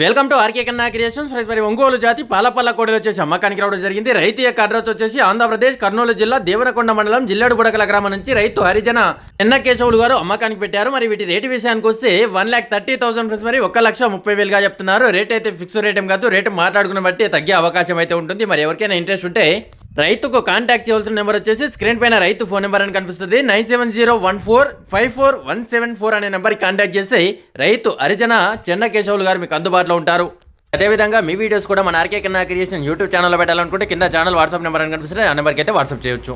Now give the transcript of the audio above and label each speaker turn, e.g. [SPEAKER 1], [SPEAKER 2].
[SPEAKER 1] Welcome to R K Kanna creations friends మరి ఒంగోలు జాతి పాలపల్ల కోడలు వచ్చేసి అమ్మకానికి రావడం జరిగింది. రైతు యొక్క అడ్రస్ వచ్చేసి ఆంధ్రప్రదేశ్ కర్నూలు జిల్లా దేవరకొండ మండలం జిల్లాడు బుడకల గ్రామం నుంచి రైతు హరిజన ఎన్న కేశవులు గారు అమ్మకానికి పెట్టారు. మరి వీటి రేటు విషయానికి వస్తే one lakh thirty thousand friends మరి ఒక లక్ష ముప్పై వేలుగా చెప్తున్నారు. రేట్ అయితే ఫిక్స్ రేట్ ఏం కాదు. రేటు మాట్లాడుకున్న బట్టి తగ్గే అవకాశం అయితే ఉంటుంది. మరి ఎవరికైనా ఇంట్రెస్ట్ ఉంటే రైతుకు కాంటాక్ట్ చేయాల్సిన నెంబర్ వచ్చేసి స్క్రీన్ పైన రైతు ఫోన్ నెంబర్ అని కనిపిస్తుంది. Nine seven zero one four five four one seven four అనే నెంబర్కి కాంటాక్ట్ చేసి రైతు అరిజన చెన్న కేశవులు గారు మీకు అందుబాటులో ఉంటారు. అదేవిధంగా మీ వీడియోస్ కూడా మన ఆర్కే కన్నా క్రియేషన్ యూట్యూబ్ ఛానల్లో పెట్టాలనుకుంటే కింద ఛానల్ వాట్సాప్ నెంబర్ అని కనిపిస్తుంది. ఆ నెంబర్కి అయితే వాట్సాప్ చేయొచ్చు.